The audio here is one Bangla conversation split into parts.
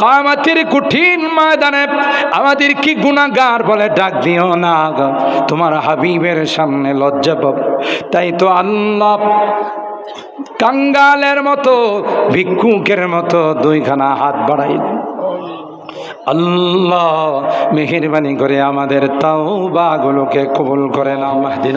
কামাতির কঠিন ময়দানে আমাদের কি গুণাগার বলে ডাক দিও না তোমার হাবিবের সামনে লজ্জা পাবো। তাই তো আল্লাহ কাঙ্গালের মতো, ভিক্ষুকের মতো দুইখানা হাত বাড়াইল আল্লাহ মেহেরবানি করে আমাদের তাও বাগুলোকে কবুল করে নাও। মাহদিন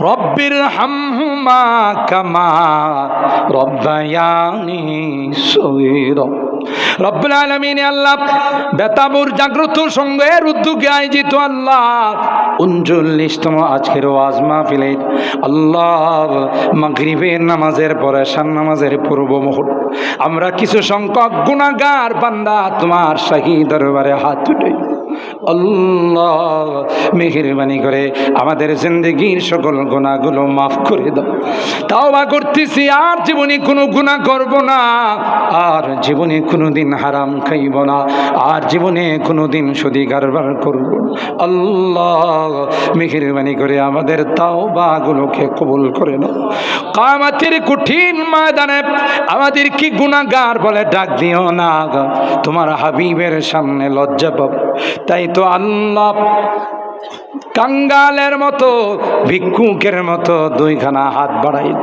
রব্বির হামহুমা কামা রব্বায়ানি সৈর রব্বুল আলমিন আল্লাহ বেতাবুর জাগ্রত সংঘের উদ্যোগে আয়োজিত আল্লাহ উনচল্লিশতম আজকের ওয়াজ মাহফিলে আল্লাহ মাগরিবের নামাজের পরে সান নামাজের পূর্ব মুহূর্ত। আমরা কিছু সংখ্যক গুণাগার বান্দা তোমার শাহী দরবারে হাত উঠে আল্লাহ, মেহরবানি করে আমাদের জিন্দগির সকল গুণাগুলো মাফ করে দাও। তাও বা করতেছি, আর জীবনে কোনো গুণা করব না। আর জীবনে কোনো দিন হারাম খাইব না, আর জীবনে কোনো দিন সদি কারবার করব। আল্লাহ মেহরবানি করে আমাদের তাও বাগুলোকে কবুল করে নাও কামাতের কঠিন ময়দানে আমাদের কি গুণাগার বলে ডাক দিও না। তোমার হাবিবের সামনে লজ্জা পাব তাই তো আল্লাহ কাঙ্গালের মতো, ভিক্ষুকের মতো দুইখানা হাত বাড়াইল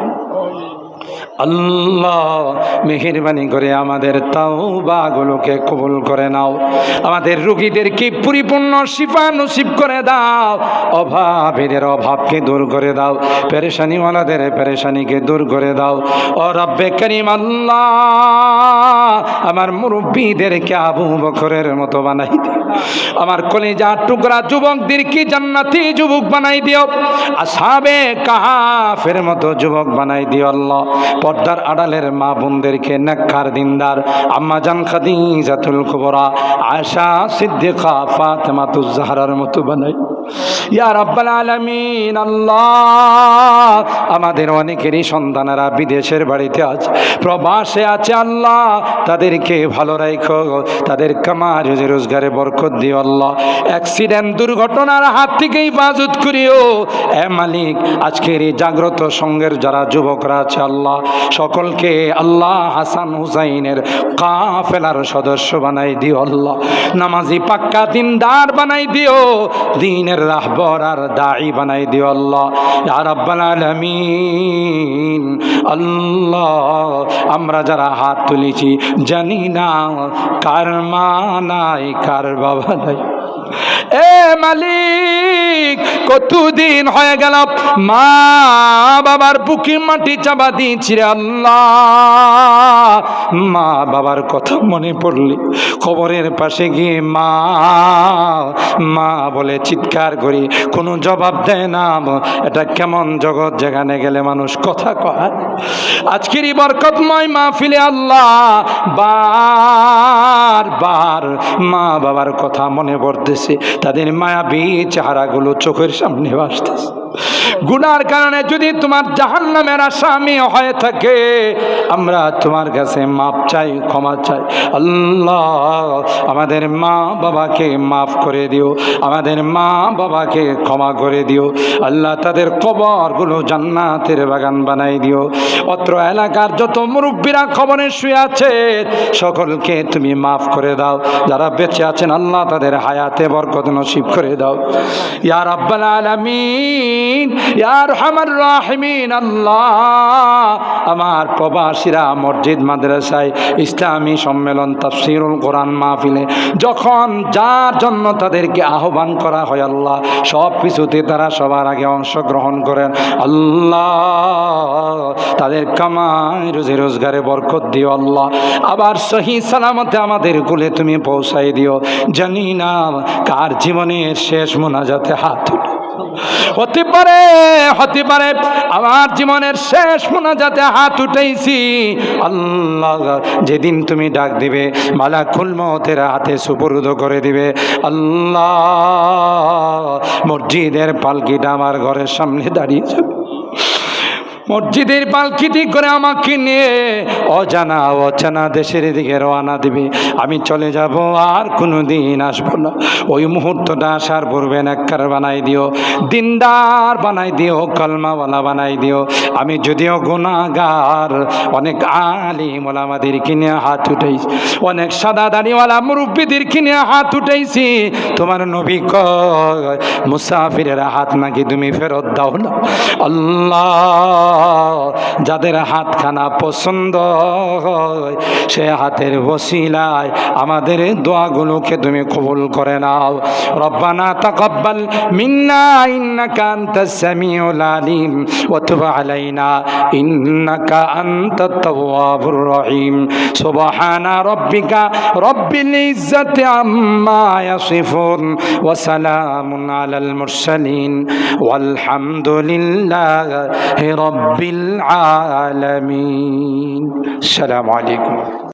আল্লাহ, মেহরবানি করে আমাদের তাও বাগুলোকে কবুল করে নাও। আমাদের রুগীদেরকে পরিপূর্ণ শিফা নসিব করে দাও। অভাবের অভাবকে দূর করে দাও। পেরেশানি পেরেশানিওয়ালাদের পেরেশানিকে দূর করে দাও। ও রব্বে করিম আল্লাহ, আমার মুরব্বীদেরকে আবু বকরের মতো বানাই দিও। আমার কলেজা টুকরা যুবকদেরকে জান্নাতি যুবক বানাই দিও। আসাবে কাহাফের মতো যুবক বানাই দিও আল্লাহ। পর্দার আড়ালের মা বোনদেরকে নেককার দিনদার, আম্মা জান খাদিজাতুল কুবরা আশা সিদ্দিকা ফাতেমাতুজ জাহরার মতো বানাই আমাদের অনেকেরই সন্তানেরা বিদেশের বাড়িতে আছে, প্রবাসে আছে, আল্লাহ, তাদেরকে ভালো রাখো তাদের কামার রুজি রোজগারে বরকত দিও, আল্লাহ, অ্যাক্সিডেন্ট দুর্ঘটনার হাত থেকেই বাজুত করিও। এ মালিক, আজকের এই জাগ্রত সঙ্গের যারা যুবকরা আছে, আল্লাহ, সকলকে আল্লাহ হাসান হুসাইনের কাফেলার সদস্য বানাই দিও, আল্লাহ, নামাজি পাক্কা দিনদার বানাই দিও দিনের রাহবর আর দায়ী বানাই দিও আল্লাহ। ইয়া রাব্বাল আলামিন। আল্লাহ, আমরা যারা হাত তুলেছি, জানি না কার মা নাই, কার বাবা নাই। এ মালিক, কতদিন হয়ে গেল মা বাবার বুকে মাটি চাপা দিয়েছি আল্লাহ। মা বাবার কথা মনে পড়লে খবরের পাশে গিয়ে মা মা বলে চিৎকার করি, কোনো জবাব দেয় না এটা কেমন জগৎ যেখানে গেলে মানুষ কথা কয়? আজকের এই বরকতময় মা ফিলে আল্লাহ বার বার মা বাবার কথা মনে পড়তেছে। তাদের মায়াবী চেহারাগুলো চোখের সামনে আসতেছে গুনার কারণে যদি তোমার জাহান নামের আসামি হয়ে থাকে, আমরা তোমার কাছে মাপ চাই, ক্ষমা চাই। আল্লাহ, আমাদের মা বাবাকে মাফ করে দিও, আমাদের মা বাবাকে ক্ষমা করে দিও। আল্লাহ তাদের কবরগুলো জান্নাতের বাগান বানাই দিও। অত্র এলাকার যত মুরব্বীরা খবরে শুয়ে আছে, সকলকে তুমি মাফ করে দাও। যারা বেঁচে আছেন, আল্লাহ তাদের হায়াতে বরকত নসিব করে দাও। ইয়ার আব্বাল আলামিন আল্লাহ। আমার প্রবাসীরা মসজিদ, মাদ্রাসায় ইসলামী সম্মেলন, তাফসিরুল কোরআন মাহফিলে যখন যার জন্য তাদেরকে আহ্বান করা হয়, আল্লাহ, সব কিছুতে তারা সবার আগে অংশগ্রহণ করেন। আল্লাহ, তাদের কামাই, রোজি রোজগারে বরকত দিও, আল্লাহ। আবার সহি সালামতে আমাদের কুলে তুমি পৌঁছাই দিও। জানি না কার জীবনের শেষ মোনাজাতে হাত উঠে হতে পারে হতে পারে। আমার জীবনের শেষ মনে যাতে হাত উঠেছি আল্লাহ, যেদিন তুমি ডাক দিবে মালা খুলমতের হাতে সুপরুদ করে দিবে। আল্লাহ, মসজিদের পালকিটা আমার ঘরের সামনে দাঁড়িয়ে যাবে। মসজিদের পালকিটি করে আমাকে নিয়ে অজানা অচেনা দেশের দিকে রওনা দিবে। আমি চলে যাব, আর কোনো দিন আসব না। ওই মুহূর্তটা আসার পূর্বে নাক্কার বানাই দিও, দিনদার বানাই দিও, কলমাওয়ালা বানাই দিও। আমি যদিও গুণাগার অনেক আলিম ওলামাদের কিনে হাত উঠেছি অনেক সাদা দাড়িওয়ালা মুরব্বীদের কিনে হাত উঠেছি তোমার নবী কয়, মুসাফিরের হাত নাকি তুমি ফেরত দাও না? আল্লাহ যাদের হাতখানা পছন্দ হয়, সে হাতের বসিলায় আমাদের দোয়াগুলোকে তুমি কবুল করে নাও। রব্বানা তাকব্বাল মিন্না, ইন্নাকা আনতাস সামিউল আলিম, ওয়া তুব আলাইনা, ইন্নাকা আনতাত তাওয়াবুর রহিম। সুবহানা রব্বিকা রব্বিল ইজ্জাতি আম্মা ইয়াসিফুন, ওয়া সালামুন আলাল মুরসালিন। ওয়াল হামদুলিল্লাহি রাব্বিল রব্বিল আলামিন। আসসালামু